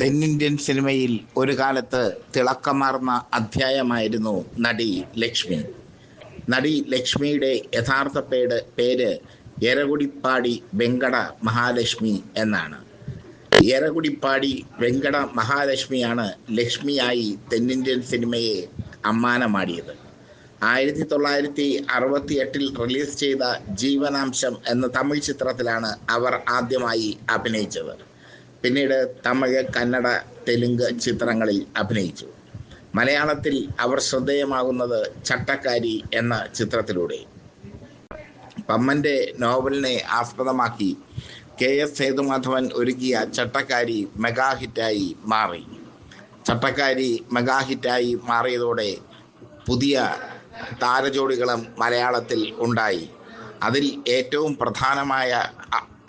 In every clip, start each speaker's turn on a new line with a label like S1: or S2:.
S1: തെന്നിന്ത്യൻ സിനിമയിൽ ഒരു കാലത്ത് തിളക്കമാർന്ന അധ്യായമായിരുന്നു നടി ലക്ഷ്മി. നടി ലക്ഷ്മിയുടെ യഥാർത്ഥ പേര് പേര് എരകുടിപ്പാടി വെങ്കട മഹാലക്ഷ്മി എന്നാണ്. എരകുടിപ്പാടി വെങ്കട മഹാലക്ഷ്മിയാണ് ലക്ഷ്മിയായി തെന്നിന്ത്യൻ സിനിമയെ അമ്മാനമാടിയത്. ആയിരത്തി തൊള്ളായിരത്തി അറുപത്തി എട്ടിൽ റിലീസ് ചെയ്ത ജീവനാംശം എന്ന തമിഴ് ചിത്രത്തിലാണ് അവർ ആദ്യമായി അഭിനയിച്ചത്. പിന്നീട് തമിഴ് കന്നഡ തെലുങ്ക് ചിത്രങ്ങളിൽ അഭിനയിച്ചു. മലയാളത്തിൽ അവർ ശ്രദ്ധേയമാകുന്നത് ചട്ടക്കാരി എന്ന ചിത്രത്തിലൂടെ. പമ്മന്റെ നോവലിനെ ആസ്പദമാക്കി കെ എസ് സേതുമാധവൻ ഒരുക്കിയ ചട്ടക്കാരി മെഗാഹിറ്റായി മാറി. ചട്ടക്കാരി മെഗാഹിറ്റായി മാറിയതോടെ പുതിയ താരജോഡികളും മലയാളത്തിൽ ഉണ്ടായി. അതിൽ ഏറ്റവും പ്രധാനമായ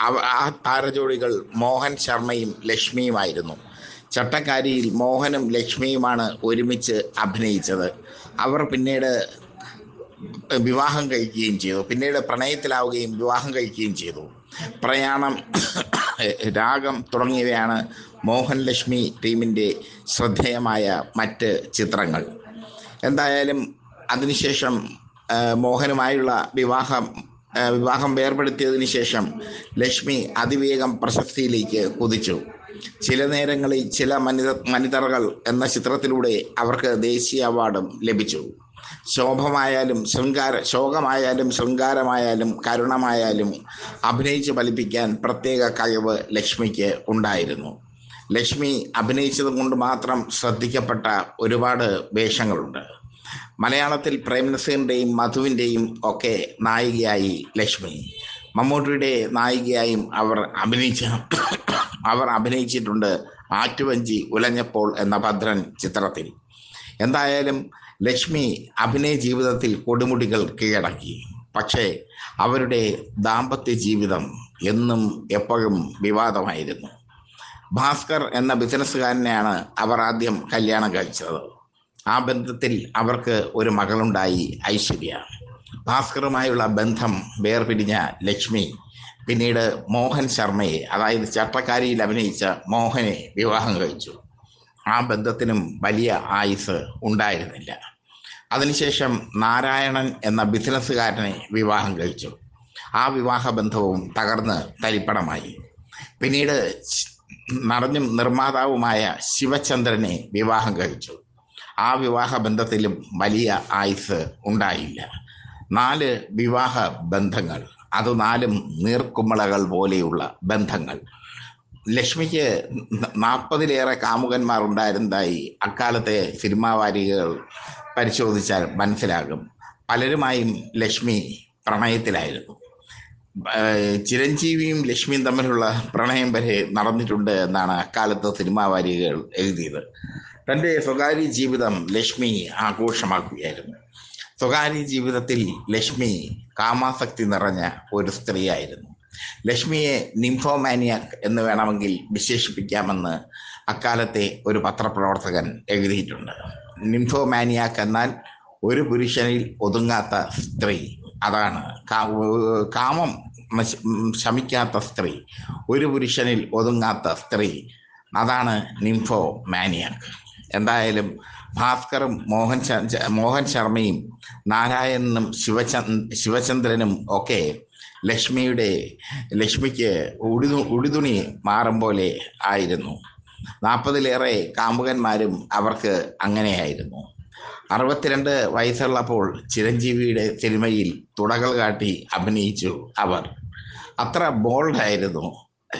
S1: ആ താരജോഡികൾ മോഹൻ ശർമ്മയും ലക്ഷ്മിയുമായിരുന്നു. ചട്ടക്കാരിയിൽ മോഹനും ലക്ഷ്മിയുമാണ് ഒരുമിച്ച് അഭിനയിച്ചത്. അവർ പിന്നീട് വിവാഹം കഴിക്കുകയും ചെയ്തു. പിന്നീട് പ്രണയത്തിലാവുകയും വിവാഹം കഴിക്കുകയും ചെയ്തു. പ്രയാണം രാഗം തുടങ്ങിയവയാണ് മോഹൻ ലക്ഷ്മി ടീമിന്റെ ശ്രദ്ധേയമായ മറ്റ് ചിത്രങ്ങൾ. എന്തായാലും അതിനുശേഷം മോഹനുമായുള്ള വിവാഹം വിവാഹം വേർപെടുത്തിയതിനു ശേഷം ലക്ഷ്മി അതിവേഗം പ്രശസ്തിയിലേക്ക് കുതിച്ചു. ചില നേരങ്ങളിൽ ചില മനിത മനിതറകൾ എന്ന ചിത്രത്തിലൂടെ അവർക്ക് ദേശീയ അവാർഡും ലഭിച്ചു. ശോഭമായാലും ശൃംഗാര ശോകമായാലും ശൃംഗാരമായാലും കരുണമായാലും അഭിനയിച്ച് ഫലിപ്പിക്കാൻ പ്രത്യേക കഴിവ് ലക്ഷ്മിക്ക് ഉണ്ടായിരുന്നു. ലക്ഷ്മി അഭിനയിച്ചത് കൊണ്ട് മാത്രം ശ്രദ്ധിക്കപ്പെട്ട ഒരുപാട് വേഷങ്ങളുണ്ട്. മലയാളത്തിൽ പ്രേംനസീറിന്റെയും മധുവിന്റെയും ഒക്കെ നായികയായി ലക്ഷ്മി. മമ്മൂട്ടിയുടെ നായികയായും അവർ അഭിനയിച്ച അവർ അഭിനയിച്ചിട്ടുണ്ട് ആറ്റുവഞ്ചി ഉലഞ്ഞപ്പോൾ എന്ന ഭദ്രൻ ചിത്രത്തിൽ. എന്തായാലും ലക്ഷ്മി അഭിനയ ജീവിതത്തിൽ കൊടുമുടികൾ കീഴടക്കി. പക്ഷേ അവരുടെ ദാമ്പത്യ ജീവിതം എന്നും എപ്പോഴും വിവാദമായിരുന്നു. ഭാസ്കർ എന്ന ബിസിനസ്സുകാരനെയാണ് അവർ ആദ്യം കല്യാണം കഴിച്ചത്. ആ ബന്ധത്തിൽ അവർക്ക് ഒരു മകളുണ്ടായി ഐശ്വര്യ. ഭാസ്കറുമായുള്ള ബന്ധം വേർപിരിഞ്ഞ ലക്ഷ്മി പിന്നീട് മോഹൻ ശർമ്മയെ അതായത് ചട്ടക്കാരിയിൽ അഭിനയിച്ച മോഹനെ വിവാഹം കഴിച്ചു. ആ ബന്ധത്തിനും വലിയ ആയുസ് ഉണ്ടായിരുന്നില്ല. അതിനുശേഷം നാരായണൻ എന്ന ബിസിനസ്സുകാരനെ വിവാഹം കഴിച്ചു. ആ വിവാഹ ബന്ധവും തകർന്ന് തരിപ്പണമായി. പിന്നീട് നടനും നിർമ്മാതാവുമായ ശിവചന്ദ്രനെ വിവാഹം കഴിച്ചു. ആ വിവാഹ ബന്ധത്തിലും വലിയ ആയുസ് ഉണ്ടായില്ല. നാല് വിവാഹ ബന്ധങ്ങൾ അത് നാലും നീർക്കുമ്മളകൾ പോലെയുള്ള ബന്ധങ്ങൾ. ലക്ഷ്മിക്ക് നാൽപ്പതിലേറെ കാമുകന്മാർ ഉണ്ടായിരുന്നതായി അക്കാലത്തെ സിനിമാ വാരികകൾ പരിശോധിച്ചാൽ മനസ്സിലാകും. പലരുമായും ലക്ഷ്മി പ്രണയത്തിലായിരുന്നു. ചിരഞ്ജീവിയും ലക്ഷ്മിയും തമ്മിലുള്ള പ്രണയം വരെ നടന്നിട്ടുണ്ട് എന്നാണ് അക്കാലത്ത് സിനിമാ വാരികകൾ എഴുതിയത്. തന്റെ സ്വകാര്യ ജീവിതം ലക്ഷ്മി ആഘോഷമാക്കുകയായിരുന്നു. സ്വകാര്യ ജീവിതത്തിൽ ലക്ഷ്മി കാമാസക്തി നിറഞ്ഞ ഒരു സ്ത്രീയായിരുന്നു. ലക്ഷ്മിയെ നിംഫോമാനിയാക് എന്ന് വേണമെങ്കിൽ വിശേഷിപ്പിക്കാമെന്ന് അക്കാലത്തെ ഒരു പത്രപ്രവർത്തകൻ എഴുതിയിട്ടുണ്ട്. നിംഫോമാനിയാക് എന്നാൽ ഒരു പുരുഷനിൽ ഒതുങ്ങാത്ത സ്ത്രീ. അതാണ് കാമം ശമിക്കാത്ത സ്ത്രീ. ഒരു പുരുഷനിൽ ഒതുങ്ങാത്ത സ്ത്രീ. അതാണ് നിംഫോ മാനിയാക് എന്തായാലും ഭാസ്കറും മോഹൻ മോഹൻ ശർമ്മയും നാരായണനും ശിവചന്ദ് ശിവചന്ദ്രനും ഒക്കെ ലക്ഷ്മിയുടെ ലക്ഷ്മിക്ക് ഉടുതു ഉടുതുണി മാറും പോലെ ആയിരുന്നു. നാൽപ്പതിലേറെ കാമുകന്മാരും അവർക്ക് അങ്ങനെയായിരുന്നു. അറുപത്തിരണ്ട് വയസ്സുള്ളപ്പോൾ ചിരഞ്ജീവിയുടെ സിനിമയിൽ തുടകൾ കാട്ടി അഭിനയിച്ചു അവർ. അത്ര ബോൾഡായിരുന്നു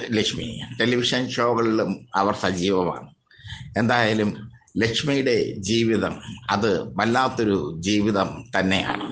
S1: ലക്ഷ്മി. ടെലിവിഷൻ ഷോകളിലും അവർ സജീവമാണ്. എന്തായാലും ലക്ഷ്മിയുടെ ജീവിതം അത് വല്ലാത്തൊരു ജീവിതം തന്നെയാണ്.